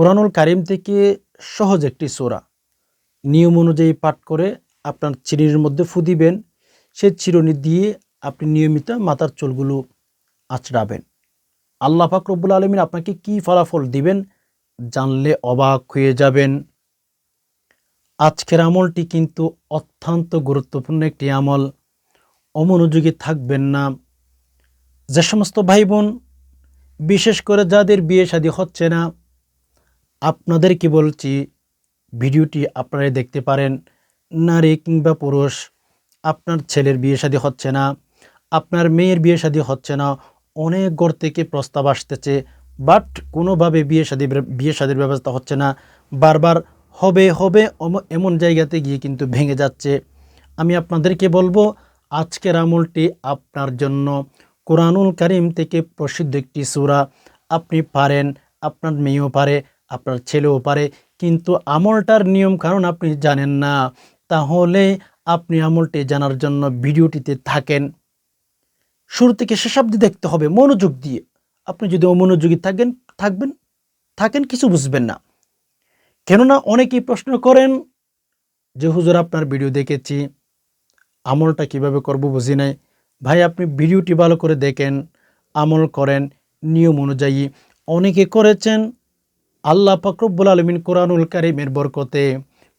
কোরআনুল কারিম থেকে সহজ একটি সোরা। নিয়ম অনুযায়ী পাঠ করে আপনার চিরুনির মধ্যে ফু দিবেন। সেই চিরুনি দিয়ে আপনি নিয়মিত মাথার চুলগুলো আঁচড়াবেন। আল্লাহ পাক রব্বুল আলমিন আপনাকে কি ফলাফল দিবেন জানলে অবাক হয়ে যাবেন। আজকের আমলটি কিন্তু অত্যন্ত গুরুত্বপূর্ণ একটি আমল। অমনোযোগী থাকবেন না। যে সমস্ত ভাই বোন বিশেষ করে যাদের বিয়ে শাদী হচ্ছে না আপনাদের কি বলছি? ভিডিওটি আপনারা দেখতে পারেন। নারী কিংবা পুরুষ, আপনার ছেলের বিয়ে শাদী হচ্ছে না, আপনার মেয়ের বিয়ে শাদী হচ্ছে না, অনেক ঘর থেকে প্রস্তাব আসতেছে, বাট কোনোভাবে বিয়ে শাদী বিয়ে শাদীর ব্যবস্থা হচ্ছে না। বারবার হবে হবে এমন জায়গাতে গিয়ে কিন্তু ভেঙে যাচ্ছে। আমি আপনাদেরকে বলব, আজকের আমলটি আপনার জন্য। কোরআনুল কারিম থেকে প্রসিদ্ধ একটি সূরা। আপনি পারেন, আপনার মেয়েও পারে। আপনার ছেলেও পারে, কিন্তু আমলটার নিয়ম কারণ আপনি জানেন না। তাহলে আপনি আমলটি জানার জন্য ভিডিওটিতে থাকেন। শুরু থেকে শেষ অবধি দেখতে হবে মনোযোগ দিয়ে। আপনি যদি অমনোযোগী থাকেন, থাকবেন, থাকেন কিছু বুঝবেন না। কেননা অনেকেই প্রশ্ন করেন যে, হুজুর, আপনার ভিডিও দেখেছি, আমলটা কীভাবে করব বুঝি নাই। ভাই, আপনি ভিডিওটি ভালো করে দেখেন, আমল করেন, নিয়ম অনুযায়ী। অনেকে করেছেন আল্লাহ ফকরব্বুল আলমিন কোরআনুল কারিমের বরকতে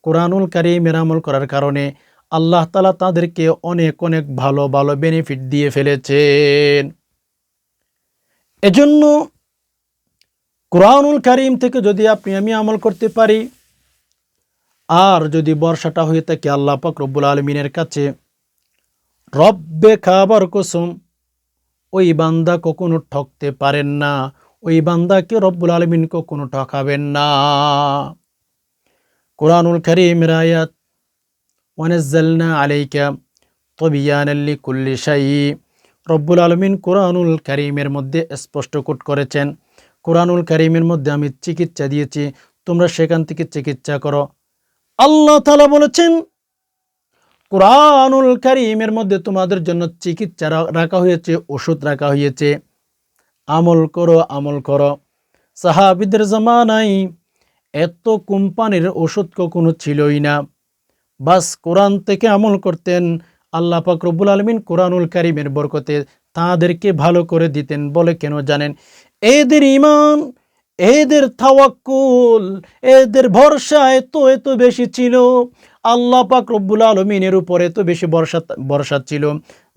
কোরআনুল কারিমের আমল করার কারণে আল্লাহ তালা তাদেরকে অনেক অনেক ভালো ভালো বেনিফিট দিয়ে ফেলেছেন। এজন্য কোরআনুল কারিম থেকে যদি আপনি আমি আমল করতে পারি, আর যদি বর্ষাটা হয়ে থাকে আল্লাহ পাক রব্বুল আলমিনের কাছে, রব্বে খাবার কসম, ওই বান্দা কখনো ঠকতে পারেন না। ওই বান্দাকে রব্বুল আলমিন কখনো ঠকাবেন না। কোরআনুল করিমের আয়াত, ওয়ানাজ্জালনা আলাইকা তবিয়ানাল্লি কুল্লি শাই রব্বুল আলমিন কোরআনুল করিমের মধ্যে স্পষ্ট কোট করেছেন, কোরআনুল করিমের মধ্যে আমি চিকিৎসা দিয়েছি, তোমরা সেখান থেকে চিকিৎসা করো। আল্লাহ তালা বলেছেন, কোরআনুল করিমের মধ্যে তোমাদের জন্য চিকিৎসা রাখা হয়েছে, ওষুধ রাখা হয়েছে। আমল করো আমল করো। সাহাবিদের জামানায় এত কোম্পানির ওষুধ কখনো ছিলই না। বাস কোরআন থেকে আমল করতেন, আল্লাহ রব্বুল আলমিন কোরআনুল কারিমের বরকতে তাদেরকে ভালো করে দিতেন বলে কেন জানেন? এদের ইমান এদের তাওয়াক্কুল, এদের ভরসা এত এত বেশি ছিল। আল্লাহ পাক রব্বুল আলমিনের উপরে এত বেশি বর্ষা বর্ষা ছিল।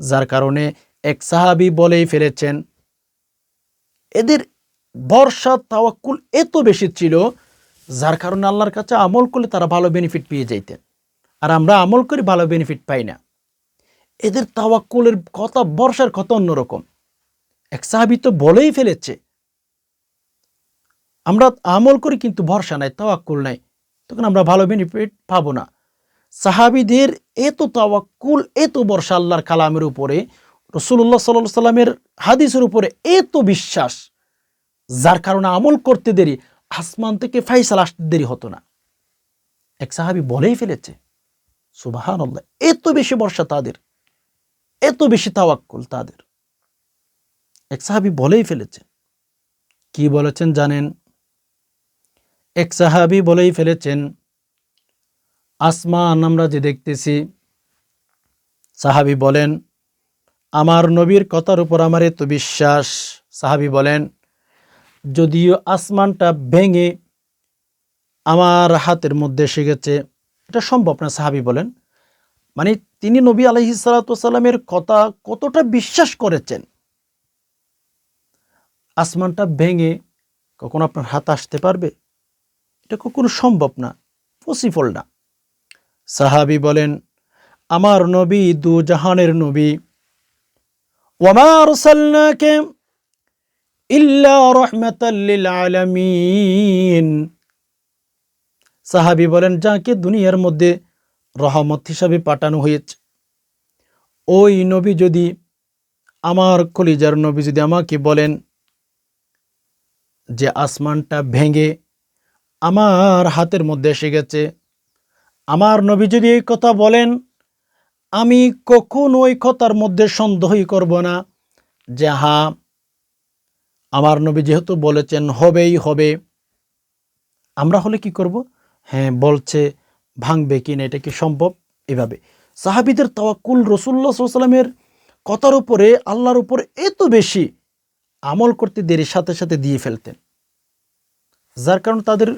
যার কারণে এক সাহাবি বলেই ফেলেছেন এদের ভরসা, তাওয়াক্কুল এত বেশি ছিল, যার কারণে আল্লাহর কাছে আমল করলে তারা ভালো বেনিফিট পেয়ে যাইতেন। আর আমরা আমল করি, ভালো বেনিফিট পাই না। এদের তাওয়াক্কুলের কথা বর্ষার কথা অন্যরকম। এক সাহাবি তো বলেই ফেলেছে, আমরা আমল করি কিন্তু ভরসা নাই, তাওয়াক্কুল নাই, তখন আমরা ভালো বেনিফিট পাবো না। সাহাবিদের এত তাওয়াক্কুল, এত বর্ষা আল্লাহর কালামের উপরে রসুল্লাহ সাল্লাহ সাল্লামের হাদিসের উপরে এত বিশ্বাস, যার কারণে আমল করতে দেরি, আসমান থেকে ফাইসাল আসতে দেরি হতো না। এক সাহাবি বলেই ফেলেছে সুবাহান এত বেশি বর্ষা তাদের, এত বেশি তাওয়াক্কুল তাদের। এক সাহাবি বলেই ফেলেছে, কি বলেছেন জানেন? এক সাহাবি বলেই ফেলেছেন, আসমান আমরা যে দেখতেছি, সাহাবি বলেন আমার নবীর কথার উপর আমার এত বিশ্বাস। সাহাবি বলেন, যদিও আসমানটা ভেঙে আমার হাতের মধ্যে এসে গেছে, এটা সম্ভব না, সাহাবি বলেন। মানে তিনি নবী আলহি সালাতামের কথা কতটা বিশ্বাস করেছেন? আসমানটা ভেঙে কখনো আপনার হাত আসতে পারবে? এটা কখনো সম্ভব না পসিবল না। সাহাবি বলেন, আমার নবী দু জাহানের নবী ওমা রসালনাকে ইল্লা রহমাতাল্লিল আলামিন সাহাবি বলেন, যাকে দুনিয়ার মধ্যে রহমত হিসাবে পাঠানো হয়েছে, ওই নবী যদি আমার কলিজার নবী যদি আমাকে বলেন যে আসমানটা ভেঙে আমার হাতের মধ্যে এসে গেছে, আমার নবী যদি এই কথা বলেন আমি কখনো ওই কথার মধ্যে সন্দেহই করব না যে হা আমার নবী যেহেতু বলেছেন, হবেই হবে। আমরা হলে কি করব? হ্যাঁ বলছে, ভাঙবে কি না, এটা কি সম্ভব? এভাবে। সাহাবিদের তাওয়াক্কুল রসুল্লাহ সাল্লামের কথার উপরে, আল্লাহর উপর এত বেশি আমল করতে দেরির সাথে সাথে দিয়ে ফেলতেন। যার কারণে তাদের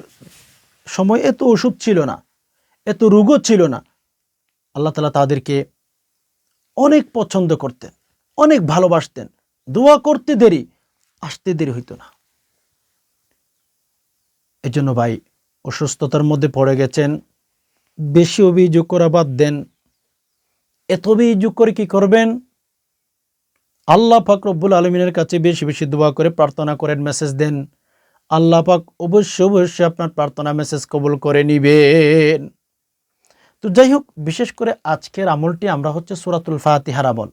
সময় এত ওষুধ ছিল না, এত রোগও ছিল না। আল্লাহ তালা তাদেরকে অনেক পছন্দ করতেন, অনেক ভালোবাসতেন। দোয়া করতে দেরি, আসতে দেরি হইতো না। এই জন্য ভাই, অসুস্থতার মধ্যে পড়ে গেছেন, বেশি অভিযোগ করা বাদ দেন। এত অভিযোগ করে কি করবেন? আল্লাহ পাক রব্বুল আলমিনের কাছে বেশি বেশি দোয়া করে প্রার্থনা করেন, মেসেজ দেন। আল্লাহ পাক অবশ্যই অবশ্যই আপনার প্রার্থনা, মেসেজ কবুল করে নিবেন। তো যাই হোক, বিশেষ করে আজকের আমলটি আমরা হচ্ছে সুরাতুল ফাতিহার আমল।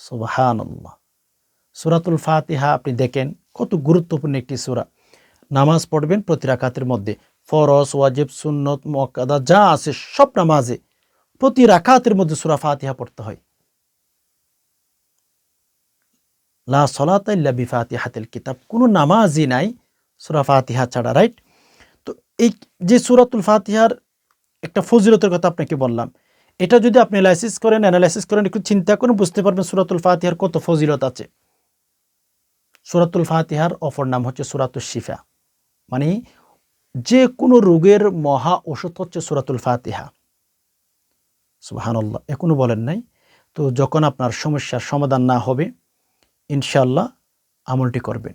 সুবাহান সুরাতুল ফাতিহা আপনি দেখেন, কত গুরুত্বপূর্ণ একটি সুরা। নামাজ পড়বেন প্রতি রাকাতের মধ্যে। ফরস ওয়াজিব, সুন্নত মকাদা যা আছে সব নামাজে প্রতি রাকাতের মধ্যে সুরা ফাতিহা পড়তে হয়। লা সলাতাল্লা বিফাতিহাতেল কিতাব। কোনো নামাজই নাই সুরা ফাতিহা ছাড়া, রাইট? তো এই যে সুরাতুল ফাতিহার একটা ফজিলতের কথা আপনাকে বললাম। এটা যদি আপনি অ্যানালাইসিস করেন অ্যানালাইসিস করেন, একটু চিন্তা করেন, বুঝতে পারবেন সুরাতুল ফাতিহার কত ফজিলত আছে। সুরাতুল ফাতিহার অপর নাম হচ্ছে সুরাতুল শিফা। মানে যে কোনো রোগের মহা ওষুধ হচ্ছে সুরাতুল ফাতিহা। সুবাহান্লাহ এখনও বলেন নাই। তো যখন আপনার সমস্যার সমাধান না হবে ইনশাল্লাহ আমলটি করবেন।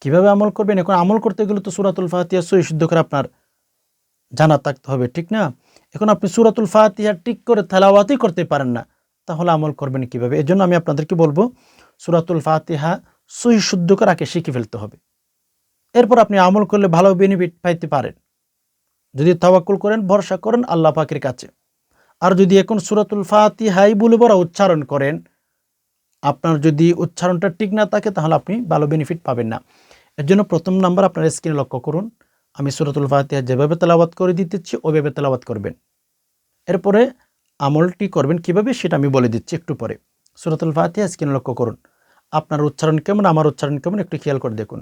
কীভাবে আমল করবেন? এখন আমল করতে গেলে তো সুরাতুল ফাতিহা সই শুদ্ধ করে আপনার জানা থাকতে হবে, ঠিক না? এখন আপনি সুরাতুল ফাতিহা ঠিক করে তেলাওয়াতই করতে পারেন না, তাহলে আমল করবেন কীভাবে? এই জন্য আমি আপনাদেরকে বলব, সুরাতুল ফাতিহা সহি শুদ্ধ করে আগে শিখে ফেলতে হবে। এরপর আপনি আমল করলে ভালো বেনিফিট পাইতে পারেন। যদি তাওয়াক্কুল করেন, ভরসা করেন আল্লাহ পাকের কাছে। আর যদি এখন সুরাতুল ফাতিহাই বলে বড় উচ্চারণ করেন, আপনার যদি উচ্চারণটা ঠিক না থাকে, তাহলে আপনি ভালো বেনিফিট পাবেন না। এর জন্য প্রথম নাম্বার আপনার স্ক্রিনে লক্ষ্য করুন। আমি সুরাতুল ফাতিহা যেভাবে তেলাবাত করে দিতেছি, ওইভাবে তেলাবাত করবেন। এরপরে আমলটি করবেন কীভাবে সেটা আমি বলে দিচ্ছি একটু পরে। সুরাতুল ফাতিহা স্ক্রিন লক্ষ্য করুন। আপনার উচ্চারণ কেমন, আমার উচ্চারণ কেমন একটু খেয়াল করে দেখুন।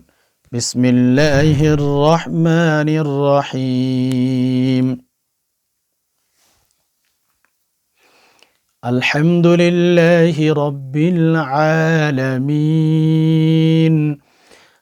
আলহামদুলিল্লাহ রবিল রহিম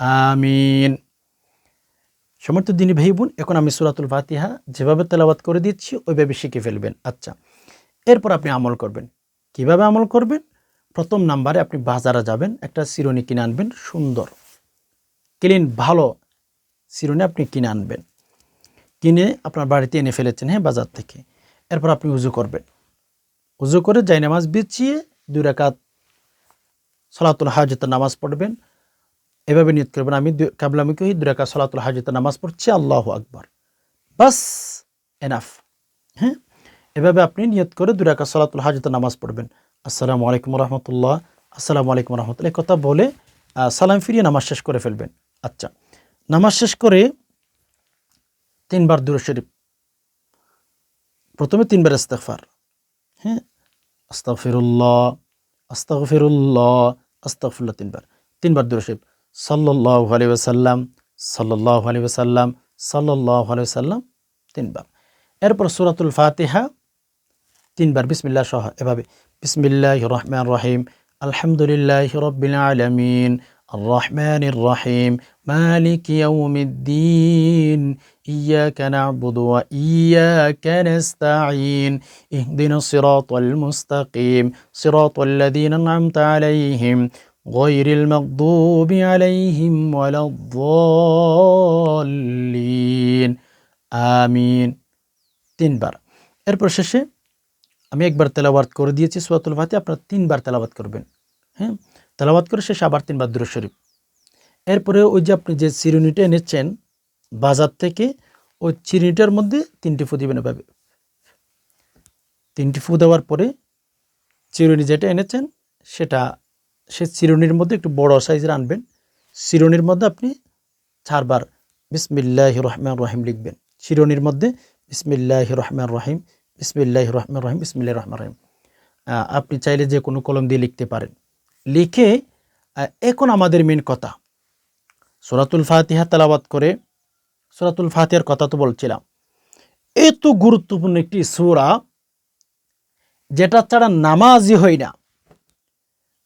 আমিন। সমর্থ দিনী ভাই বোন, এখন আমি সুরাতুল ফাতিহা যেভাবে তেলাবাত করে দিচ্ছি, ওইভাবে শিখে ফেলবেন। আচ্ছা এরপর আপনি আমল করবেন। কীভাবে আমল করবেন? প্রথম নাম্বারে আপনি বাজারে যাবেন, একটা চিরুনি কিনে আনবেন, সুন্দর। ক্লিন, ভালো চিরুনি আপনি কিনে আনবেন। কিনে আপনার বাড়িতে এনে ফেলেছেন হ্যাঁ বাজার থেকে। এরপর আপনি উজু করবেন। উজু করে যাই নামাজ বিছিয়ে দুই রাকাত সলাতুল হাজতের নামাজ পড়বেন। এভাবে নিয়ত করবেন। আমি কাবলামিকে দুই রাকাত সলাতুল হাজতের নামাজ পড়ছি, আল্লাহ আকবর। বাস এনাফ হ্যাঁ? এভাবে আপনি নিয়ত করে দুই রাকাত সলাতুল হাজতের নামাজ পড়বেন। আসসালামু আলাইকুম রহমতুল্লাহ। আসসালামু আলাইকুম রহমতুল্লাহ। কথা বলে সালাম ফিরিয়ে নামাজ শেষ করে ফেলবেন। আচ্ছা। নামাজ শেষ করে তিনবার দূর শরীফ। প্রথমে তিনবার ইস্তেকফার হ্যাঁ? আস্তাগফিরুল্লাহ আস্তাগফিরুল্লাহ আস্তাগফিরুল্লাহ তিনবার। তিনবার দূর শরীফ। সাল্লাল্লাহু আলাইহি ওয়াসাল্লাম সাল্লাল্লাহু আলাইহি ওয়াসাল্লাম সাল্লাল্লাহু আলাইহি ওয়াসাল্লাম তিনবার এরপর সূরাতুল ফাতিহা তিনবার বিসমিল্লাহ সহ এভাবে বিসমিল্লাহির রহমানির রহিম আলহামদুলিল্লাহি রাব্বিল আলামিন الرحمن الرحيم مالك يوم الدين إياك نعبد وإياك نستعين اهدنا الصراط المستقيم صراط الذين أنعمت عليهم غير المغضوب عليهم ولا الضالين آمين তিনবার এরপর শেষে আমি একবার তেলাওয়াত করে দিয়েছি সুরাতুল ফাতে আপনারা তিনবার তেলাওয়াত করবেন হ্যাঁ তেলাওয়াত করে শেষে আবার তিনবার দুরু শরীফ এরপরে ওই যে আপনি যে চিরুনিটা এনেছেন বাজার থেকে ওই চিরুনিটার মধ্যে তিনটি ফু দিবেন এভাবে তিনটি ফু দেওয়ার পরে চিরুনি যেটা এনেছেন সেটা সে চিরুনির মধ্যে একটু বড় সাইজের আনবেন। চিরুনির মধ্যে আপনি চারবার বিসমিল্লাহ রহমান রহিম লিখবেন। চিরুনির মধ্যে বিসমিল্লাহ রহমান রহিম বিসমিল্লাহ রহমান রহিম বিসমিল্লাহ রহমান রহিম। আপনি চাইলে যে কোনো কলম দিয়ে লিখতে পারেন। লিখে এখন আমাদের মেন কথা। সুরাতুল ফাতিহা তালাবাত করে, সুরাতুল ফাতিহার কথা তো বলছিলাম। এত গুরুত্বপূর্ণ একটি সূরা, যেটা ছাড়া নামাজই হয় না।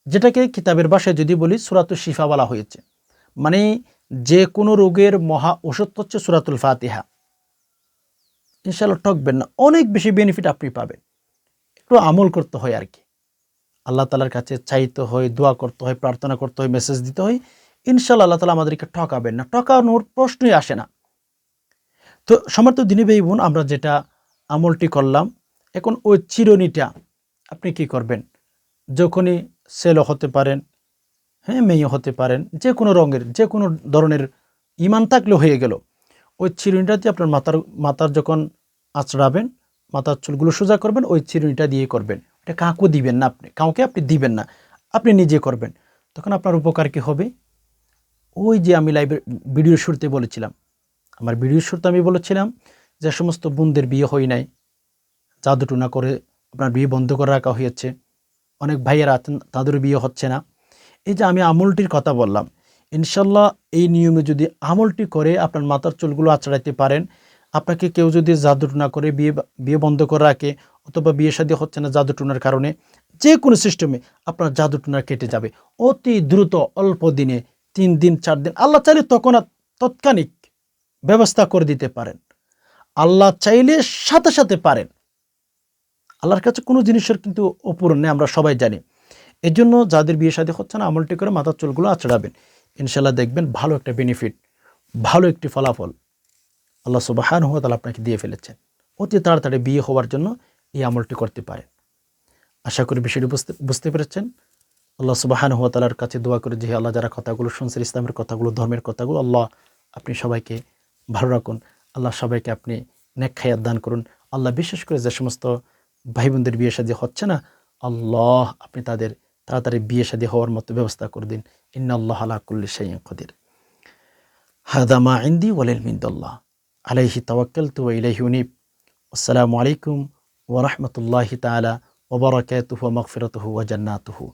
যেটাকে কিতাবের ভাষায় যদি বলি সুরাতুল শিফা বলা হয়েছে। মানে যে কোনো রোগের মহা ওষুধ হচ্ছে সুরাতুল ফাতিহা। ইনশাল্লাহ ঠকবেন না। অনেক বেশি বেনিফিট আপনি পাবেন। একটু আমল করতে হয় আর কি। আল্লাহ তালার কাছে চাইতে হয়, দোয়া করতে হয়, প্রার্থনা করতে হয় মেসেজ দিতে হয়। ইনশাল্লাহ আল্লাহ তালা আমাদেরকে ঠকাবেন না। ঠকানোর প্রশ্নই আসে না। তো সমর্থ দিনী ভাই বোন, আমরা যেটা আমলটি করলাম, এখন ওই চিরনিটা আপনি কি করবেন? যখনই ছেলে হতে পারেন হ্যাঁ মেয়ে হতে পারেন, যে কোনো রঙের, যে কোনো ধরনের ইমান থাকলে হয়ে গেল। ওই চিরুনিটা দিয়ে আপনার মাথার মাথার যখন আঁচড়াবেন, মাথার চুলগুলো সোজা করবেন, ওই চিরুনিটা দিয়ে করবেন। এটা কাউকে দিবেন না আপনি, কাউকে আপনি দিবেন না, আপনি নিজে করবেন। তখন আপনার উপকার কী হবে? ওই যে আমি লাইভের ভিডিও শুরুতে বলেছিলাম, আমার ভিডিও শুরুতে আমি বলেছিলাম যে, সমস্ত বোনদের বিয়ে হয় নাই। জাদুটুনা করে আপনার বিয়ে বন্ধ করে রাখা হয়েছে। অনেক ভাইয়েরা আছেন তাদের বিয়ে হচ্ছে না। এই যে আমি আমলটির কথা বললাম, ইনশাল্লাহ এই নিয়মে যদি আমলটি করে আপনার মাথার চুলগুলো আঁচড়াইতে পারেন, আপনাকে কেউ যদি জাদুটুনা করে বিয়ে বিয়ে বন্ধ করে রাখে অথবা বিয়ে শাদী হচ্ছে না জাদুটুনার কারণে, যে কোনো সিস্টেমে আপনার জাদুটুনা কেটে যাবে। অতি দ্রুত অল্প দিনে তিন দিন, চার দিন, আল্লাহ চাইলে তখন তৎক্ষণিক ব্যবস্থা করে দিতে পারেন। আল্লাহ চাইলে সাথে সাথে পারেন। আল্লাহর কাছে কোনো জিনিসের কিন্তু অপূরণ নেই, আমরা সবাই জানি। এর জন্য যাদের বিয়ে শাদী হচ্ছে না, আমলটি করে মাথার চুলগুলো আঁচড়াবেন ইনশাল্লাহ দেখবেন ভালো একটা বেনিফিট ভালো একটি ফলাফল আল্লাহ সুবাহান হুয়া তালা আপনাকে দিয়ে ফেলেছেন। অতি তাড়াতাড়ি বিয়ে হওয়ার জন্য এই আমলটি করতে পারেন। আশা করি বিষয়টি বুঝতে বুঝতে পেরেছেন। আল্লাহ সুবাহান হুয়া তালার কাছে দোয়া করে যে আল্লাহ, যারা কথাগুলো শুনছেন, ইসলামের কথাগুলো, ধর্মের কথাগুলো, আল্লাহ আপনি সবাইকে ভালো রাখুন। আল্লাহ সবাইকে আপনি নেক খায়াত দান করুন। আল্লাহ বিশেষ করে যে সমস্ত ভাই বোনদের বিয়ে শাদী হচ্ছে না? আল্লাহ, আপনি তাদের তাড়াতাড়ি বিয়ে শাদী হওয়ার মতো ব্যবস্থা করে দিন। ইন আল্লাহ আলা কুল্লি শাইইন কদির। হাদামা ইন্দি ওয়ালিল মিন্দুল্লাহ। আলাইহি তওয়াক্কাল তু ইলাইহি উনিব। আসসালামু আলাইকুম ওয়া রাহমাতুল্লাহি তাআলা ওয়া বারাকাতুহু ওয়া মাগফিরাতুহু ওয়া জান্নাতুহু।